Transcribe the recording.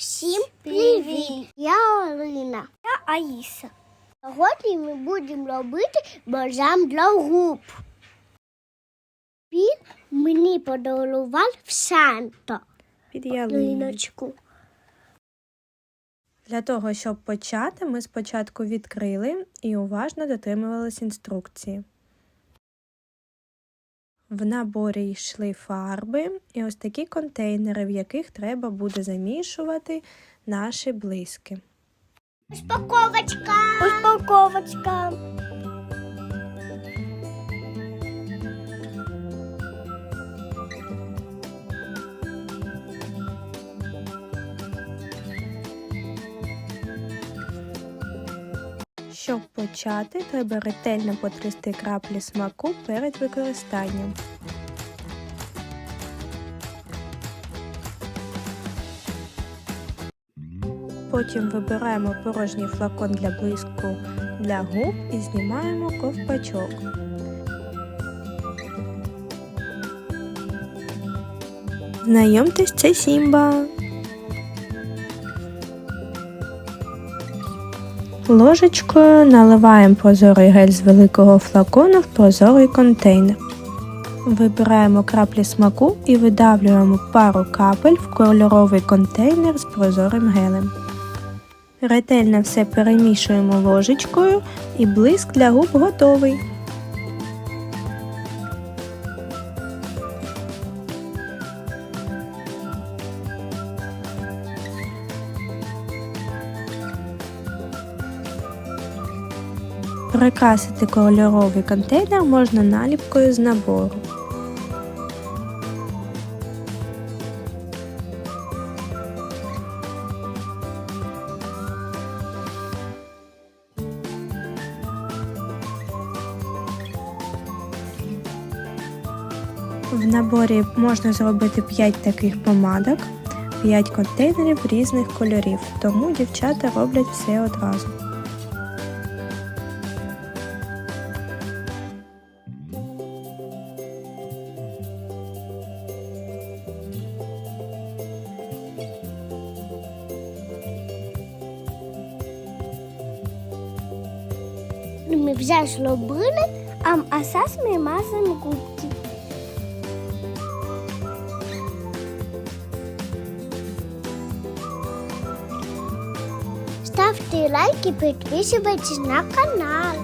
Всім привіт! Я Олена. Я Аїса. Сьогодні ми будемо робити бальзам для губ. Він мені подарував Санта. Під ялиною. Для того, щоб почати, ми спочатку відкрили і уважно дотримувались інструкції. В наборі йшли фарби і ось такі контейнери, в яких треба буде замішувати наші блиски. Упаковочка. Упаковочка. Щоб почати, треба ретельно потрясти краплі смаку перед використанням. Потім вибираємо порожній флакон для блиску для губ і знімаємо ковпачок. Знайомтесь, це Сімба. Ложечкою наливаємо прозорий гель з великого флакону в прозорий контейнер. Вибираємо краплі смаку і видавлюємо пару капель в кольоровий контейнер з прозорим гелем. Ретельно все перемішуємо ложечкою і блиск для губ готовий. Прикрасити кольоровий контейнер можна наліпкою з набору. В наборі можна зробити 5 таких помадок, 5 контейнерів різних кольорів, тому дівчата роблять все одразу. Ми вже зробили, а зараз ми masă în Ставте лайк лайки, подписывайтесь на канал.